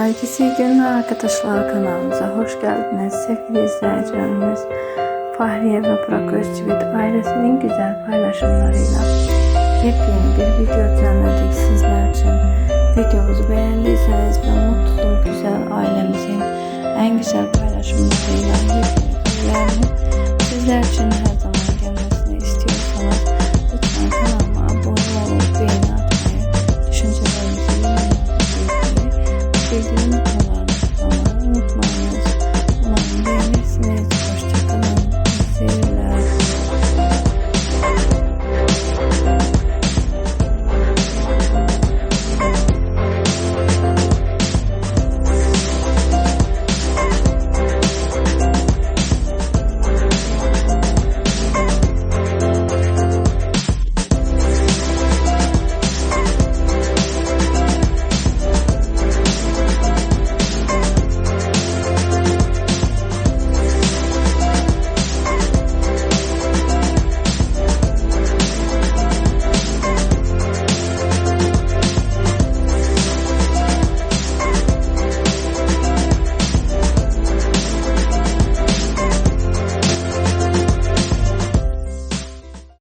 Herkese iyi günler arkadaşlar kanalımıza hoş geldiniz sevgili izleyicilerimiz. Fahriye ve Burak Özçivit ailesinin güzel paylaşımlarıyla yepyeni bir video düzenledik sizler için. Videomuzu beğendiyseniz ve mutlu güzel ailemizin en güzel paylaşımlarıyla yepyeni videolarını sizler için her.